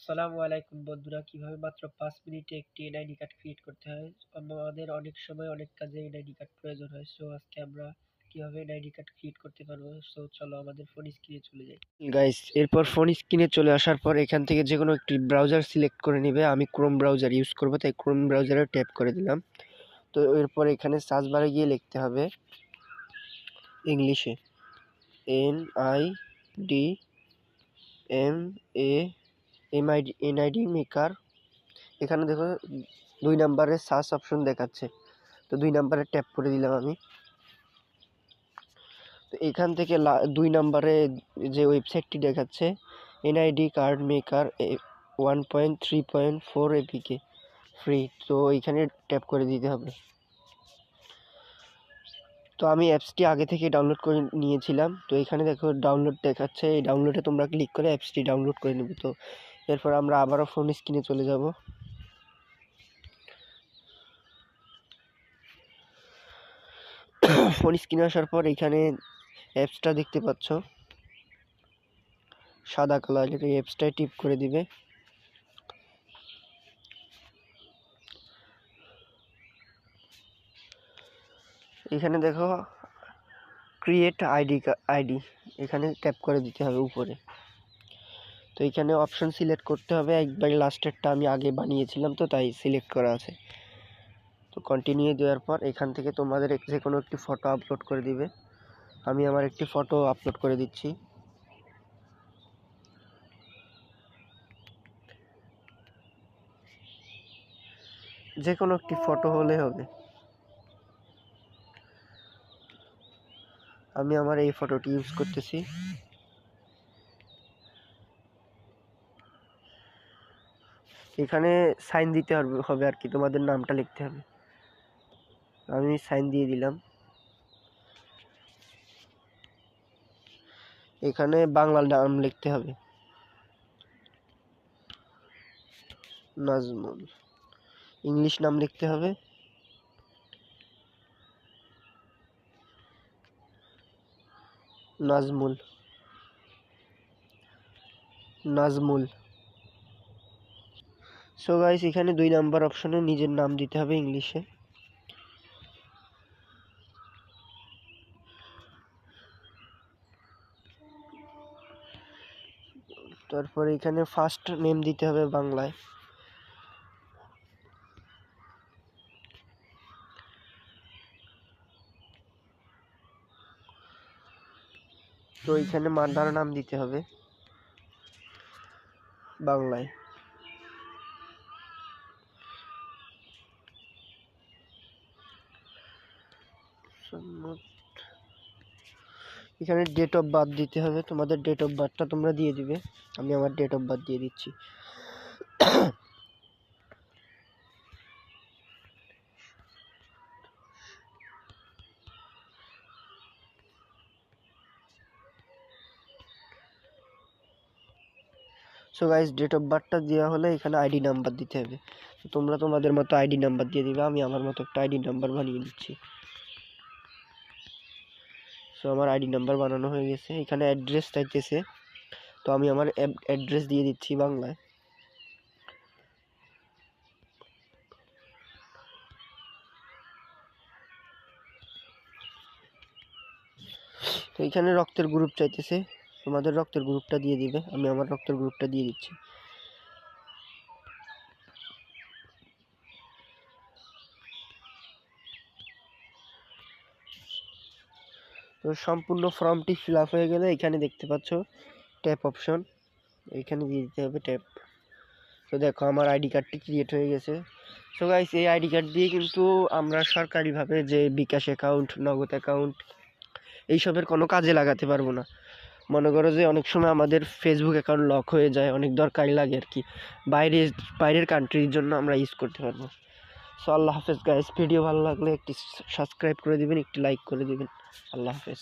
আসসালামু আলাইকুম বন্ধুরা, কীভাবে মাত্র পাঁচ মিনিটে একটি এনআইডি কার্ড ক্রিয়েট করতে হয়? আমাদের অনেক সময় অনেক কাজে এনআইডি কার্ড প্রয়োজন হয় সো আজকে আমরা কীভাবে এনআইডি কার্ড ক্রিয়েট করতে পারব? সো চলো আমাদের ফোন স্ক্রিনে চলে যাই। গাইস এরপর ফোন স্ক্রিনে চলে আসার পর এখান থেকে যে কোনো একটি ব্রাউজার সিলেক্ট করে নেবে। আমি ক্রোম ব্রাউজার ইউজ করব, তাই ক্রোম ব্রাউজারে ট্যাপ করে দিলাম। তো এরপর এখানে সার্চ বারে গিয়ে লিখতে হবে ইংলিশে N I D M A MID NID maker এখানে দেখো দুই নাম্বারে সার্চ অপশন দেখাচ্ছে। তো দুই নাম্বারে ট্যাপ করে দিলাম আমি। তো এখান থেকে দুই নাম্বারে যে ওয়েবসাইটটি দেখাচ্ছে NID card maker one point three point four APK free তো এখানে ট্যাপ করে দিতে হবে। তো আমি অ্যাপসটি আগে থেকে ডাউনলোড করে নিয়েছিলাম। তো এখানে দেখো ডাউনলোড দেখাচ্ছে, এই ডাউনলোডে তোমরা ক্লিক করে অ্যাপসটি ডাউনলোড করে নেবে। তো এরপর আমরা আবারও ফোন স্ক্রিনে চলে যাব। ফোন স্ক্রিনে আসার পর এখানে অ্যাপসটা দেখতে পাচ্ছ। সাদা কালারের এই অ্যাপসটায় টিপ করে দিবে। এখানে দেখো ক্রিয়েট আইডি আইডি এখানে ট্যাপ করে দিতে হবে উপরে। তো এখানে অপশন সিলেক্ট করতে হবে। একবার লাস্টেরটা আমি আগে বানিয়েছিলাম তো, তাই সিলেক্ট করা আছে। তো কন্টিনিউ দেওয়ার পর এখান থেকে তোমাদের যে কোনো একটি ফটো আপলোড করে দিবে। আমি আমার একটি ফটো আপলোড করে দিচ্ছি। যে কোনো একটি ফটো হলে হবে। আমি আমার এই ফটোটি ইউজ করতেছি। এখানে সাইন দিতে হবে আর কি, তোমাদের নামটা লিখতে হবে। আমি সাইন দিয়ে দিলাম। এখানে বাংলা নাম লিখতে হবে। নাজমুল। ইংলিশ নাম লিখতে হবে। নাজমুল। নাজমুল। সো গাইস এখানে দুই নাম্বার অপশনে নিজের নাম দিতে হবে ইংলিশে তারপর এখানে ফার্স্ট নেম দিতে হবে বাংলায়। তো এখানে মান্ডার নাম দিতে হবে বাংলায়। এখানে ডেট অফ বার্থ দিতে হবে, তোমাদের ডেট অফ বার্থটা তোমরা দিয়ে দিবে। আমি আমার ডেট অফ বার্থ দিয়ে দিচ্ছি। সো গাইজ ডেট অফ বার্থটা দেওয়া হলে এখানে আইডি নাম্বার দিতে হবে। তোমরা তোমাদের মতো আইডি নাম্বার দিয়ে দিবে, আমি আমার মতো একটা আইডি নাম্বার বানিয়ে দিচ্ছি। সো আমার আইডি নাম্বার বানানো হয়ে গেছে। এখানে অ্যাড্রেস চাইতেছে। তো আমি আমার অ্যাড্রেস দিয়ে দিচ্ছি বাংলায়। তো এখানে রক্তের গ্রুপ চাইতেছে। তোমাদের রক্তের গ্রুপটা দিয়ে দিবে। আমি আমার রক্তের গ্রুপটা দিয়ে দিচ্ছি। তো সম্পূর্ণ ফর্মটি ফিল আপ হয়ে গেলে এখানে দেখতে পাচ্ছ ট্যাপ অপশন এখানে দিয়ে দিতে হবে ট্যাপ তো দেখো আমার আইডি কার্ডটি ক্রিয়েট হয়ে গেছে। সো গাইস এই আইডি কার্ড দিয়ে কিন্তু আমরা সরকারিভাবে যে বিকাশ অ্যাকাউন্ট নগদ অ্যাকাউন্ট এইসবের কোনো কাজে লাগাতে পারব না। মনে করো যে অনেক সময় আমাদের ফেসবুক অ্যাকাউন্ট লক হয়ে যায়, অনেক দরকারি লাগে আর কি। বাইরে বাইরের কান্ট্রির জন্য আমরা ইউজ করতে পারব। সো আল্লাহ হাফেজ গাইস ভিডিও ভালো লাগলে একটি সাবস্ক্রাইব করে দিবেন, একটি লাইক করে দিবেন। আল্লাহ হাফেজ।